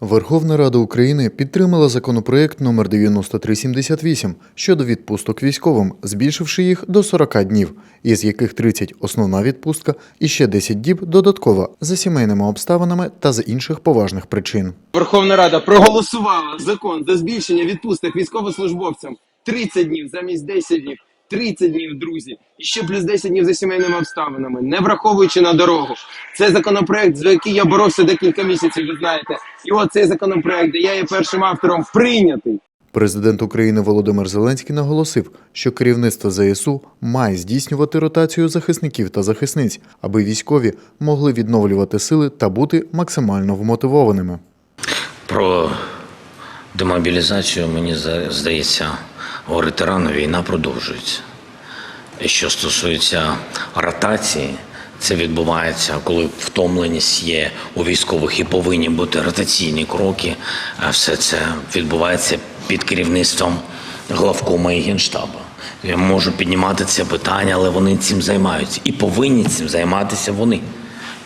Верховна Рада України підтримала законопроект номер 9378 щодо відпусток військовим, збільшивши їх до 40 днів, із яких 30 – основна відпустка і ще 10 діб додаткова за сімейними обставинами та з інших поважних причин. Верховна Рада проголосувала закон за збільшення відпусток військовослужбовцям 30 днів замість 10 днів, 30 днів, друзі, і ще плюс 10 днів за сімейними обставинами, не враховуючи на дорогу. Це законопроект, за який я боровся декілька місяців, ви знаєте. І от цей законопроект, де я є першим автором, прийнятий. Президент України Володимир Зеленський наголосив, що керівництво ЗСУ має здійснювати ротацію захисників та захисниць, аби військові могли відновлювати сили та бути максимально вмотивованими. Про демобілізацію, мені здається, говорити рано, війна продовжується. І що стосується ротації, це відбувається, коли втомленість є у військових і повинні бути ротаційні кроки. Все це відбувається під керівництвом главкома і генштабу. Я можу піднімати це питання, але вони цим займаються. І повинні цим займатися вони.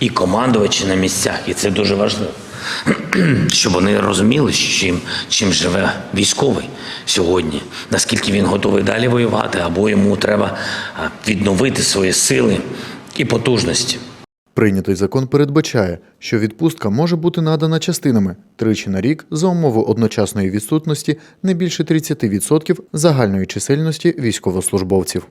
І командувачі на місцях, і це дуже важливо. Щоб вони розуміли, чим, чим живе військовий сьогодні, наскільки він готовий далі воювати, або йому треба відновити свої сили і потужності. Прийнятий закон передбачає, що відпустка може бути надана частинами тричі на рік за умови одночасної відсутності не більше 30% загальної чисельності військовослужбовців.